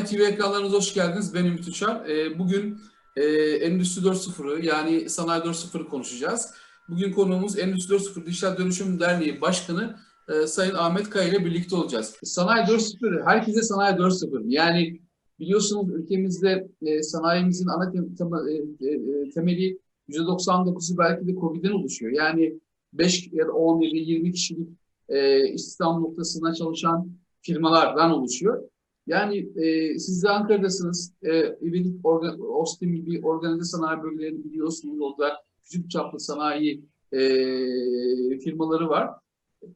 Sanayi TV ekranlarınıza hoş geldiniz. Ben Ümit Uçar. Bugün e, Endüstri 4.0'ı yani Sanayi 4.0'ı konuşacağız. Bugün konuğumuz Endüstri 4.0 Dijital Dönüşüm Derneği Başkanı e, Sayın Ahmet Kaya ile birlikte olacağız. Sanayi 4.0, herkese Sanayi 4.0. Yani biliyorsunuz ülkemizde e, sanayimizin ana temeli %99'u belki de COVID'den oluşuyor. Yani 5 ya da 10 ya da 20 kişilik e, istihdam noktasına çalışan firmalardan oluşuyor. Yani e, siz de Ankara'dasınız. E, İvedik orga, Ostim gibi organize sanayi bölgelerini biliyorsunuz. Orada küçük çaplı sanayi e, firmaları var.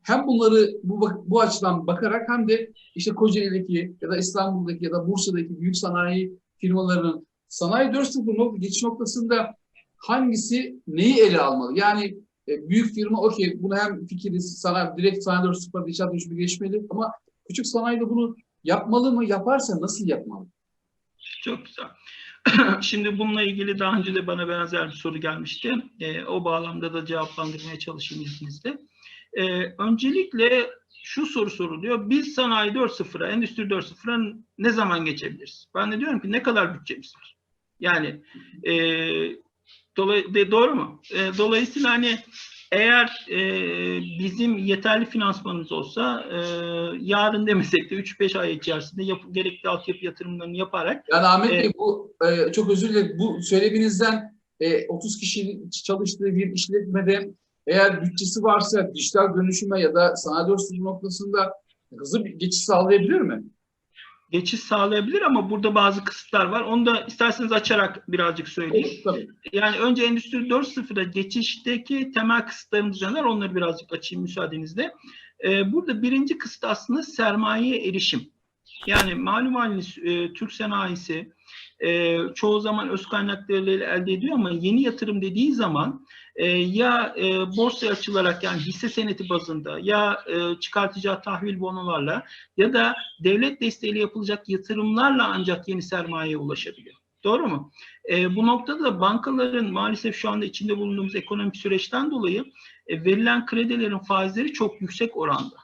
Hem bunları bu, bu açıdan bakarak hem de işte Kocaeli'deki ya da İstanbul'daki ya da Bursa'daki büyük sanayi firmalarının sanayi 4.0 nokta, geçiş noktasında hangisi neyi ele almalı? Yani e, büyük firma okey bunu hem fikri sanayi direkt sanayi 4.0 dijital dönüşümü geçmeli ama küçük sanayi de bunu yapmalı mı? Yaparsa nasıl yapmalı? Çok güzel. Şimdi bununla ilgili daha önce de bana benzer bir soru gelmişti. Ee, o bağlamda da cevaplandırmaya çalışayım izninizle. Ee, öncelikle şu soru soruluyor. Biz sanayi 4.0'a, endüstri 4.0'a ne zaman geçebiliriz? Ben de diyorum ki ne kadar bütçemiz var? Yani e, dolay- de, doğru mu? E, dolayısıyla hani eğer e, bizim yeterli finansmanımız olsa e, yarın demesek de 3-5 ay içerisinde yap, gerekli altyapı yatırımlarını yaparak Yani Ahmet Evet. Bey bu e, çok özür dilerim. Bu söyleminizden e, 30 kişinin çalıştığı bir işletmede eğer bütçesi varsa dijital dönüşüme ya da sanayi 4.0 noktasında hızlı bir geçiş sağlayabilir mi? Geçiş sağlayabilir ama burada bazı kısıtlar var. Onu da isterseniz açarak birazcık söyleyeyim. Tabii. Yani önce Endüstri 4.0'a geçişteki temel kısıtlarımız neler? Onları birazcık açayım müsaadenizle. Ee, burada birinci kısıt aslında sermayeye erişim. Yani malum haliniz e, Türk sanayisi e, çoğu zaman öz kaynaklarıyla elde ediyor ama yeni yatırım dediği zaman e, ya e, borsaya açılarak yani hisse seneti bazında ya e, çıkartacağı tahvil bonolarla ya da devlet desteğiyle yapılacak yatırımlarla ancak yeni sermayeye ulaşabiliyor. Doğru mu? E, bu noktada da bankaların maalesef şu anda içinde bulunduğumuz ekonomik süreçten dolayı e, verilen kredilerin faizleri çok yüksek oranda.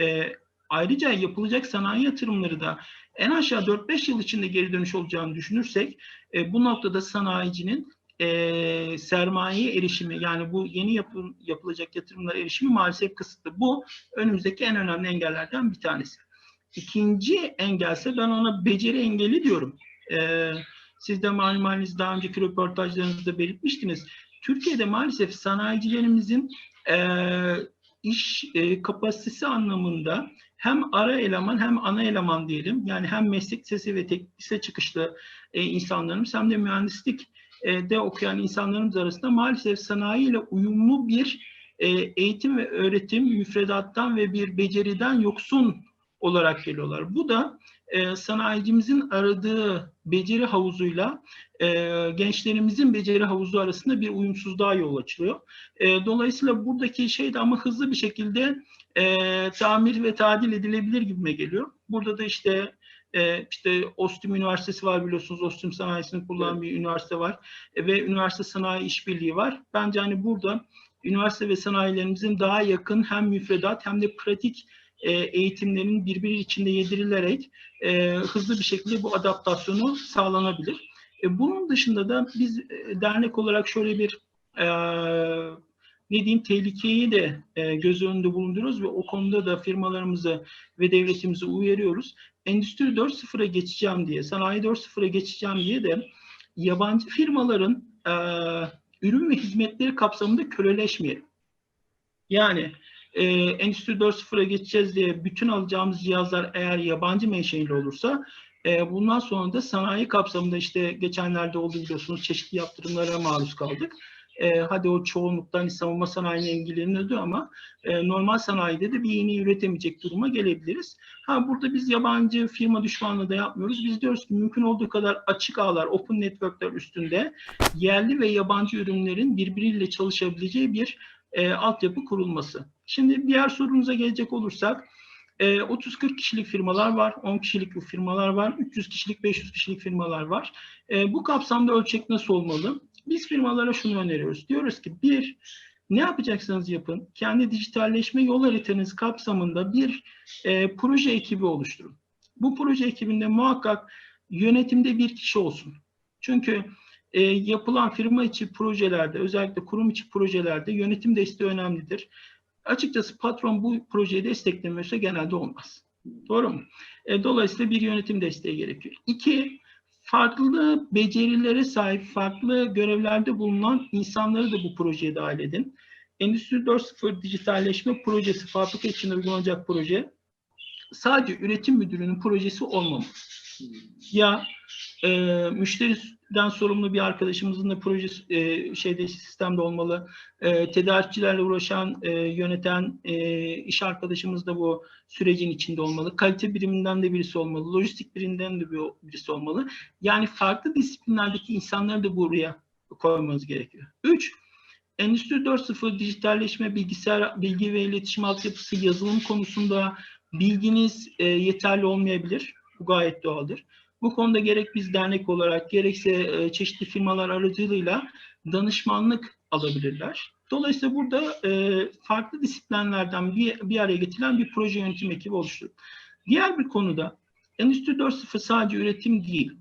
E, ayrıca yapılacak sanayi yatırımları da en aşağı 4-5 yıl içinde geri dönüş olacağını düşünürsek e, bu noktada sanayicinin e, sermaye erişimi yani bu yeni yapı, yapılacak yatırımlara erişimi maalesef kısıtlı. Bu önümüzdeki en önemli engellerden bir tanesi. İkinci engelse ben ona beceri engeli diyorum. E, siz de malum haliniz daha önceki röportajlarınızda belirtmiştiniz. Türkiye'de maalesef sanayicilerimizin e, iş e, kapasitesi anlamında hem ara eleman hem ana eleman diyelim. Yani hem meslek lisesi ve teknik lise çıkışlı e, insanlarımız hem de mühendislik de okuyan insanlarımız arasında maalesef sanayi ile uyumlu bir e, eğitim ve öğretim müfredattan ve bir beceriden yoksun olarak geliyorlar. Bu da e, sanayicimizin aradığı beceri havuzuyla e, gençlerimizin beceri havuzu arasında bir uyumsuzluğa yol açılıyor. E, dolayısıyla buradaki şey de ama hızlı bir şekilde e, tamir ve tadil edilebilir gibime geliyor. Burada da işte e, işte Ostim Üniversitesi var biliyorsunuz. Ostim sanayisini kullanan bir üniversite var. E, ve üniversite sanayi işbirliği var. Bence hani burada üniversite ve sanayilerimizin daha yakın hem müfredat hem de pratik e, eğitimlerin birbiri içinde yedirilerek e, hızlı bir şekilde bu adaptasyonu sağlanabilir. E, bunun dışında da biz e, dernek olarak şöyle bir e, ne diyeyim tehlikeyi de e, göz önünde bulunduruyoruz ve o konuda da firmalarımızı ve devletimizi uyarıyoruz. Endüstri 4.0'a geçeceğim diye, sanayi 4.0'a geçeceğim diye de yabancı firmaların e, ürün ve hizmetleri kapsamında köleleşmeyelim. Yani e, Endüstri 4.0'a geçeceğiz diye bütün alacağımız cihazlar eğer yabancı menşeili olursa e, bundan sonra da sanayi kapsamında işte geçenlerde oldu biliyorsunuz çeşitli yaptırımlara maruz kaldık. E, hadi o çoğunluktan hani savunma sanayiyle ilgileniyordu ama e, normal sanayide de bir yeni üretemeyecek duruma gelebiliriz. Ha burada biz yabancı firma düşmanlığı da yapmıyoruz. Biz diyoruz ki mümkün olduğu kadar açık ağlar, open networkler üstünde yerli ve yabancı ürünlerin birbiriyle çalışabileceği bir e, altyapı kurulması. Şimdi diğer sorunuza gelecek olursak e, 30-40 kişilik firmalar var, 10 kişilik firmalar var, 300 kişilik, 500 kişilik firmalar var. E, bu kapsamda ölçek nasıl olmalı? Biz firmalara şunu öneriyoruz. Diyoruz ki bir, ne yapacaksanız yapın, kendi dijitalleşme yol haritanız kapsamında bir e, proje ekibi oluşturun. Bu proje ekibinde muhakkak yönetimde bir kişi olsun. Çünkü e, yapılan firma içi projelerde, özellikle kurum içi projelerde yönetim desteği önemlidir. Açıkçası patron bu projeyi desteklemiyorsa genelde olmaz. Doğru mu? E, dolayısıyla bir yönetim desteği gerekiyor. İki, farklı becerilere sahip, farklı görevlerde bulunan insanları da bu projeye dahil edin. Endüstri 4.0 dijitalleşme projesi, fabrika için uygulanacak proje sadece üretim müdürünün projesi olmamalı. Ya e, müşteriden sorumlu bir arkadaşımızın da projesi e, şeyde sistemde olmalı. E, tedarikçilerle uğraşan, e, yöneten e, iş arkadaşımız da bu sürecin içinde olmalı. Kalite biriminden de birisi olmalı. Lojistik biriminden de bir, birisi olmalı. Yani farklı disiplinlerdeki insanları da buraya koymanız gerekiyor. Üç, Endüstri 4.0 dijitalleşme, bilgisayar, bilgi ve iletişim altyapısı, yazılım konusunda bilginiz e, yeterli olmayabilir. Bu gayet doğaldır. Bu konuda gerek biz dernek olarak gerekse e, çeşitli firmalar aracılığıyla danışmanlık alabilirler. Dolayısıyla burada e, farklı disiplinlerden bir, bir araya getirilen bir proje yönetim ekibi oluşturur. Diğer bir konuda Endüstri 4.0 sadece üretim değil.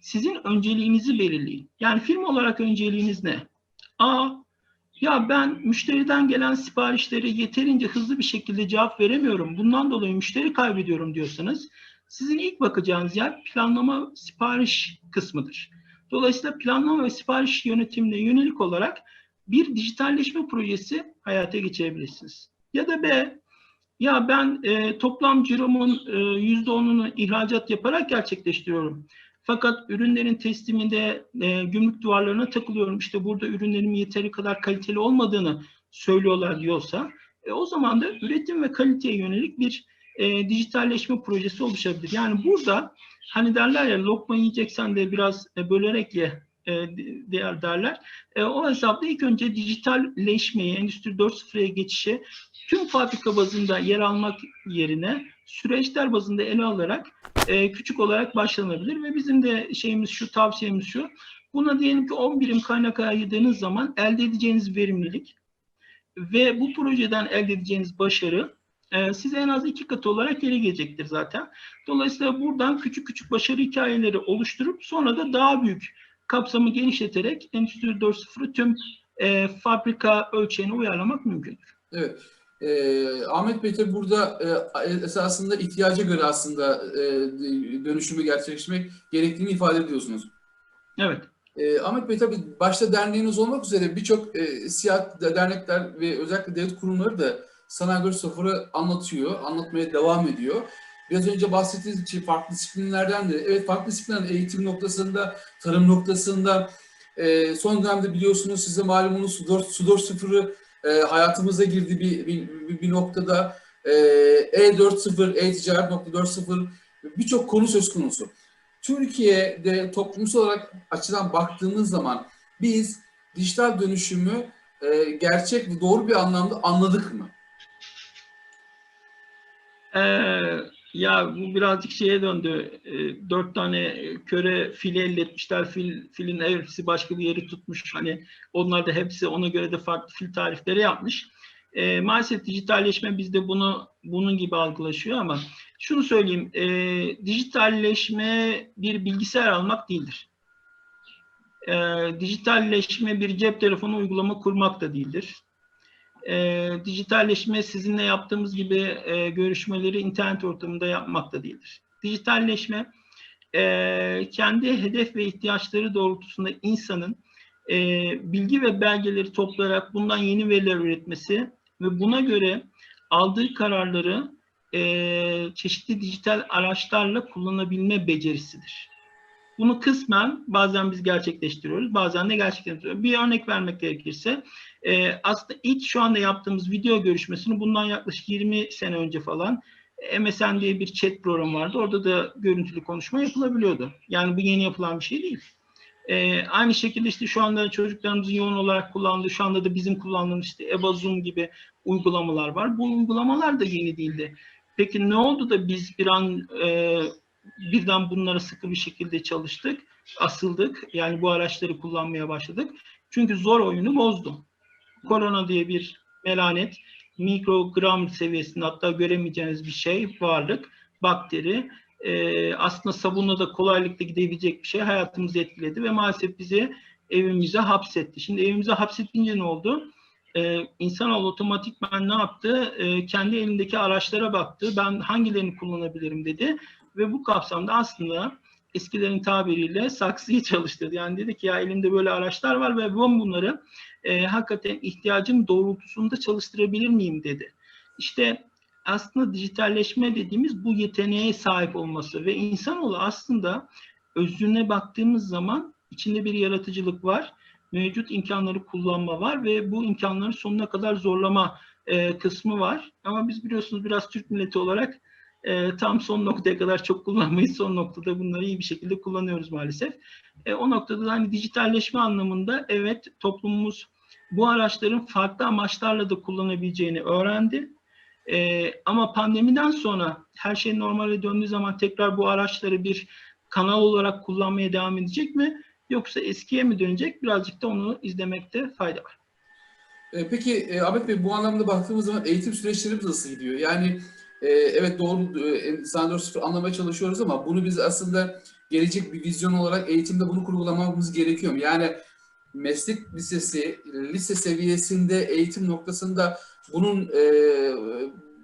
Sizin önceliğinizi belirleyin. Yani firma olarak önceliğiniz ne? A. Ya ben müşteriden gelen siparişlere yeterince hızlı bir şekilde cevap veremiyorum. Bundan dolayı müşteri kaybediyorum diyorsanız sizin ilk bakacağınız yer planlama sipariş kısmıdır. Dolayısıyla planlama ve sipariş yönetimine yönelik olarak bir dijitalleşme projesi hayata geçirebilirsiniz. Ya da B, ya ben e, toplam ciromun e, %10'unu ihracat yaparak gerçekleştiriyorum. Fakat ürünlerin tesliminde e, gümrük duvarlarına takılıyorum. İşte burada ürünlerim yeteri kadar kaliteli olmadığını söylüyorlar diyorsa e, o zaman da üretim ve kaliteye yönelik bir e, dijitalleşme projesi oluşabilir. Yani burada hani derler ya lokma yiyeceksen de biraz e, bölerek ye e, diğer derler. E, o hesapta ilk önce dijitalleşmeyi, Endüstri 4.0'ya geçişi tüm fabrika bazında yer almak yerine süreçler bazında ele alarak e, küçük olarak başlanabilir ve bizim de şeyimiz şu, tavsiyemiz şu. Buna diyelim ki 10 birim kaynak ayırdığınız zaman elde edeceğiniz verimlilik ve bu projeden elde edeceğiniz başarı e, size en az iki katı olarak geri gelecektir zaten. Dolayısıyla buradan küçük küçük başarı hikayeleri oluşturup sonra da daha büyük kapsamı genişleterek Endüstri 4.0'ı tüm e, fabrika ölçeğine uyarlamak mümkündür. Evet. Ee, Ahmet Bey tabii burada e, esasında ihtiyaca göre aslında e, dönüşümü gerçekleştirmek gerektiğini ifade ediyorsunuz. Evet. E, Ahmet Bey tabii başta derneğiniz olmak üzere birçok e, siyah dernekler ve özellikle devlet kurumları da Sanayi 4.0'ı anlatıyor, anlatmaya devam ediyor. Biraz önce bahsettiğiniz için farklı disiplinlerden de, evet farklı disiplinler eğitim noktasında, tarım noktasında, e, son dönemde biliyorsunuz size malumunuz Su 4.0'ı e, hayatımıza girdi bir, bir, bir noktada. E, E4.0, E-Ticaret 4.0 birçok konu söz konusu. Türkiye'de toplumsal olarak açıdan baktığımız zaman biz dijital dönüşümü e, gerçek ve doğru bir anlamda anladık mı? Ee, ya bu birazcık şeye döndü. E, dört tane köre fili elletmişler. Fil, filin hepsi başka bir yeri tutmuş. Hani onlar da hepsi ona göre de farklı fil tarifleri yapmış. E, maalesef dijitalleşme bizde bunu bunun gibi algılaşıyor ama şunu söyleyeyim. E, dijitalleşme bir bilgisayar almak değildir. E, dijitalleşme bir cep telefonu uygulama kurmak da değildir e, dijitalleşme sizinle yaptığımız gibi e, görüşmeleri internet ortamında yapmak da değildir. Dijitalleşme e, kendi hedef ve ihtiyaçları doğrultusunda insanın e, bilgi ve belgeleri toplayarak bundan yeni veriler üretmesi ve buna göre aldığı kararları e, çeşitli dijital araçlarla kullanabilme becerisidir. Bunu kısmen bazen biz gerçekleştiriyoruz, bazen de gerçekleştiriyoruz. Bir örnek vermek gerekirse, e, aslında ilk şu anda yaptığımız video görüşmesini bundan yaklaşık 20 sene önce falan MSN diye bir chat programı vardı. Orada da görüntülü konuşma yapılabiliyordu. Yani bu yeni yapılan bir şey değil. E, aynı şekilde işte şu anda çocuklarımızın yoğun olarak kullandığı, şu anda da bizim kullandığımız işte EBA Zoom gibi uygulamalar var. Bu uygulamalar da yeni değildi. Peki ne oldu da biz bir an e, birden bunlara sıkı bir şekilde çalıştık, asıldık. Yani bu araçları kullanmaya başladık. Çünkü zor oyunu bozdu. Korona diye bir melanet, mikrogram seviyesinde hatta göremeyeceğiniz bir şey, varlık, bakteri e, aslında sabunla da kolaylıkla gidebilecek bir şey hayatımızı etkiledi ve maalesef bizi evimize hapsetti. Şimdi evimize hapsettince ne oldu? Ee, insanoğlu otomatikman ne yaptı? Ee, kendi elindeki araçlara baktı. Ben hangilerini kullanabilirim dedi. Ve bu kapsamda aslında eskilerin tabiriyle saksıyı çalıştırdı. Yani dedi ki ya elimde böyle araçlar var ve ben bunları e, hakikaten ihtiyacım doğrultusunda çalıştırabilir miyim dedi. İşte aslında dijitalleşme dediğimiz bu yeteneğe sahip olması ve insanoğlu aslında özüne baktığımız zaman içinde bir yaratıcılık var. Mevcut imkanları kullanma var ve bu imkanları sonuna kadar zorlama e, kısmı var. Ama biz biliyorsunuz biraz Türk milleti olarak e, tam son noktaya kadar çok kullanmayız. Son noktada bunları iyi bir şekilde kullanıyoruz maalesef. E, o noktada da hani dijitalleşme anlamında evet toplumumuz bu araçların farklı amaçlarla da kullanabileceğini öğrendi. E, ama pandemiden sonra her şey normale döndüğü zaman tekrar bu araçları bir kanal olarak kullanmaya devam edecek mi? Yoksa eskiye mi dönecek? Birazcık da onu izlemekte fayda var. Peki e, Ahmet Bey bu anlamda baktığımız zaman eğitim süreçlerimiz nasıl gidiyor? Yani e, evet doğru e, San 4.0 anlamaya çalışıyoruz ama bunu biz aslında gelecek bir vizyon olarak eğitimde bunu kurgulamamız gerekiyor? Yani meslek lisesi, lise seviyesinde eğitim noktasında bunun e,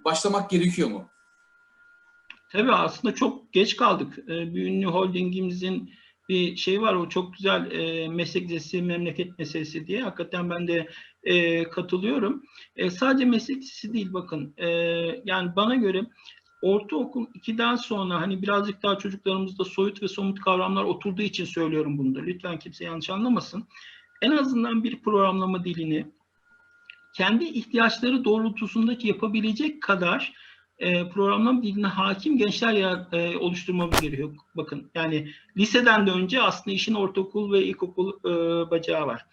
başlamak gerekiyor mu? Tabii aslında çok geç kaldık. E, bir ünlü holdingimizin bir şey var o çok güzel e, meslek lisesi, memleket meselesi diye. Hakikaten ben de e, katılıyorum. E, sadece meslek lisesi değil bakın. E, yani bana göre ortaokul 2'den sonra hani birazcık daha çocuklarımızda soyut ve somut kavramlar oturduğu için söylüyorum bunu da. Lütfen kimse yanlış anlamasın. En azından bir programlama dilini kendi ihtiyaçları doğrultusundaki yapabilecek kadar e, programlama diline hakim gençler ya, e, oluşturmamız gerekiyor. Bakın yani liseden de önce aslında işin ortaokul ve ilkokul e, bacağı var.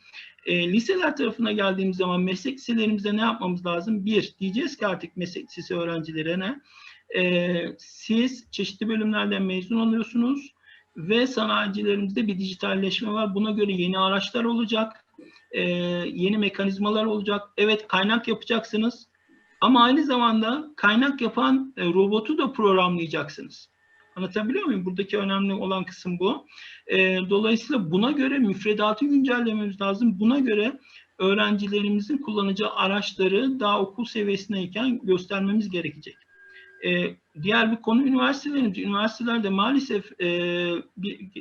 E, liseler tarafına geldiğimiz zaman meslek liselerimizde ne yapmamız lazım? Bir, diyeceğiz ki artık meslek lisesi öğrencilerine e, siz çeşitli bölümlerden mezun oluyorsunuz ve sanayicilerimizde bir dijitalleşme var. Buna göre yeni araçlar olacak, e, yeni mekanizmalar olacak. Evet kaynak yapacaksınız ama aynı zamanda kaynak yapan e, robotu da programlayacaksınız. Anlatabiliyor muyum? Buradaki önemli olan kısım bu. E, dolayısıyla buna göre müfredatı güncellememiz lazım. Buna göre öğrencilerimizin kullanacağı araçları daha okul seviyesindeyken göstermemiz gerekecek. E, diğer bir konu üniversitelerimiz. Üniversitelerde maalesef e,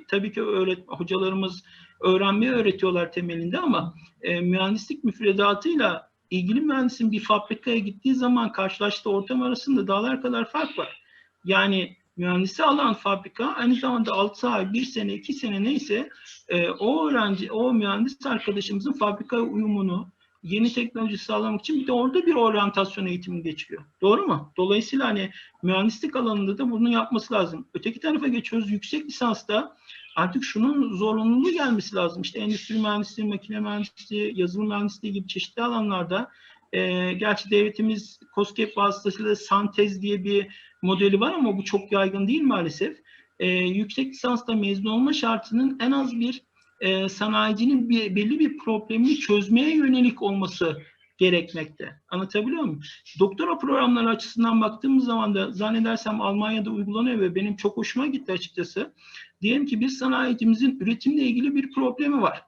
tabii ki öğret, hocalarımız öğrenmeyi öğretiyorlar temelinde ama e, mühendislik müfredatıyla ilgili mühendisin bir fabrikaya gittiği zaman karşılaştığı ortam arasında dağlar kadar fark var. Yani mühendisi alan fabrika aynı zamanda 6 ay, 1 sene, 2 sene neyse e, o öğrenci, o mühendis arkadaşımızın fabrikaya uyumunu, yeni teknoloji sağlamak için bir de orada bir oryantasyon eğitimi geçiyor. Doğru mu? Dolayısıyla hani mühendislik alanında da bunu yapması lazım. Öteki tarafa geçiyoruz. Yüksek lisansta artık şunun zorunluluğu gelmesi lazım. İşte endüstri mühendisliği, makine mühendisliği, yazılım mühendisliği gibi çeşitli alanlarda e, gerçi devletimiz COSGAP vasıtasıyla Santez diye bir modeli var ama bu çok yaygın değil maalesef. E, yüksek lisansta mezun olma şartının en az bir e, sanayicinin bir, belli bir problemini çözmeye yönelik olması gerekmekte. Anlatabiliyor muyum? Doktora programları açısından baktığımız zaman da zannedersem Almanya'da uygulanıyor ve benim çok hoşuma gitti açıkçası. Diyelim ki bir sanayicimizin üretimle ilgili bir problemi var.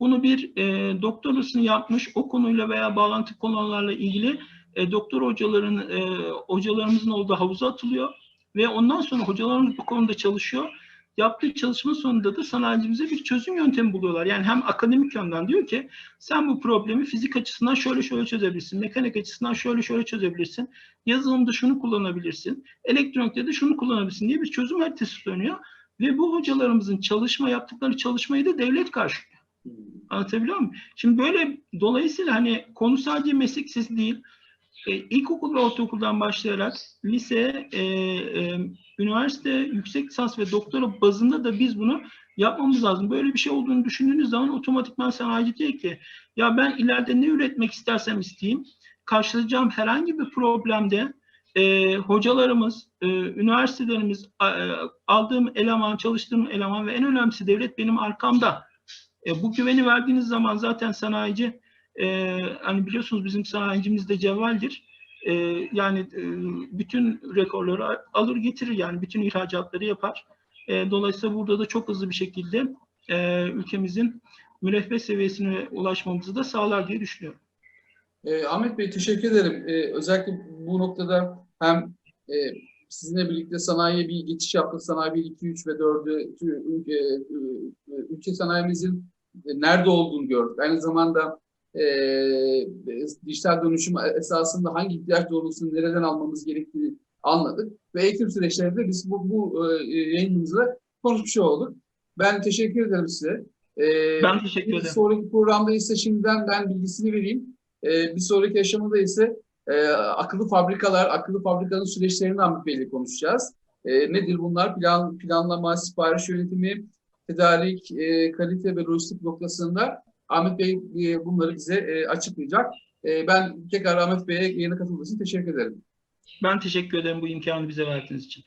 Bunu bir e, doktorasını yapmış, o konuyla veya bağlantı konularla ilgili e, doktor hocaların e, hocalarımızın olduğu havuza atılıyor ve ondan sonra hocalarımız bu konuda çalışıyor. Yaptığı çalışma sonunda da sanayicimize bir çözüm yöntemi buluyorlar. Yani hem akademik yönden diyor ki sen bu problemi fizik açısından şöyle şöyle çözebilirsin, mekanik açısından şöyle şöyle çözebilirsin, yazılımda şunu kullanabilirsin, elektronikte de şunu kullanabilirsin diye bir çözüm haritası dönüyor. Ve bu hocalarımızın çalışma yaptıkları çalışmayı da devlet karşılıyor. Anlatabiliyor muyum? Şimdi böyle dolayısıyla hani konu sadece meslek lisesi değil. E, ilkokul ve ortaokuldan başlayarak lise, e, e, üniversite, yüksek lisans ve doktora bazında da biz bunu yapmamız lazım. Böyle bir şey olduğunu düşündüğünüz zaman otomatikman sanayici diyor ki ya ben ileride ne üretmek istersem isteyeyim karşılayacağım herhangi bir problemde e, hocalarımız, e, üniversitelerimiz, e, aldığım eleman, çalıştığım eleman ve en önemlisi devlet benim arkamda. E, bu güveni verdiğiniz zaman zaten sanayici, e, hani biliyorsunuz bizim sanayicimiz de cevvaldir. e, yani e, bütün rekorları alır getirir yani bütün ihracatları yapar. E, dolayısıyla burada da çok hızlı bir şekilde e, ülkemizin müreffeh seviyesine ulaşmamızı da sağlar diye düşünüyorum. E, Ahmet Bey teşekkür ederim. E, özellikle bu noktada hem e, sizinle birlikte sanayiye bir geçiş yaptık. Sanayi 1, 2, 3 ve 4'ü ülke, e, ülke sanayimizin nerede olduğunu gördük. Aynı zamanda e, dijital dönüşüm esasında hangi ihtiyaç doğrultusunu nereden almamız gerektiğini anladık. Ve eğitim süreçlerinde biz bu, bu e, yayınımızda konuşmuş olduk. Ben teşekkür ederim size. E, Ben teşekkür bir ederim. sonraki programda ise şimdiden ben bilgisini vereyim. Ee, bir sonraki aşamada ise e, akıllı fabrikalar, akıllı fabrikanın süreçlerini Ahmet Bey'le konuşacağız. E, nedir bunlar? Plan, planlama, sipariş yönetimi, tedarik, e, kalite ve lojistik noktasında Ahmet Bey e, bunları bize e, açıklayacak. E, ben tekrar Ahmet Bey'e yeni katıldığı için teşekkür ederim. Ben teşekkür ederim bu imkanı bize verdiğiniz için.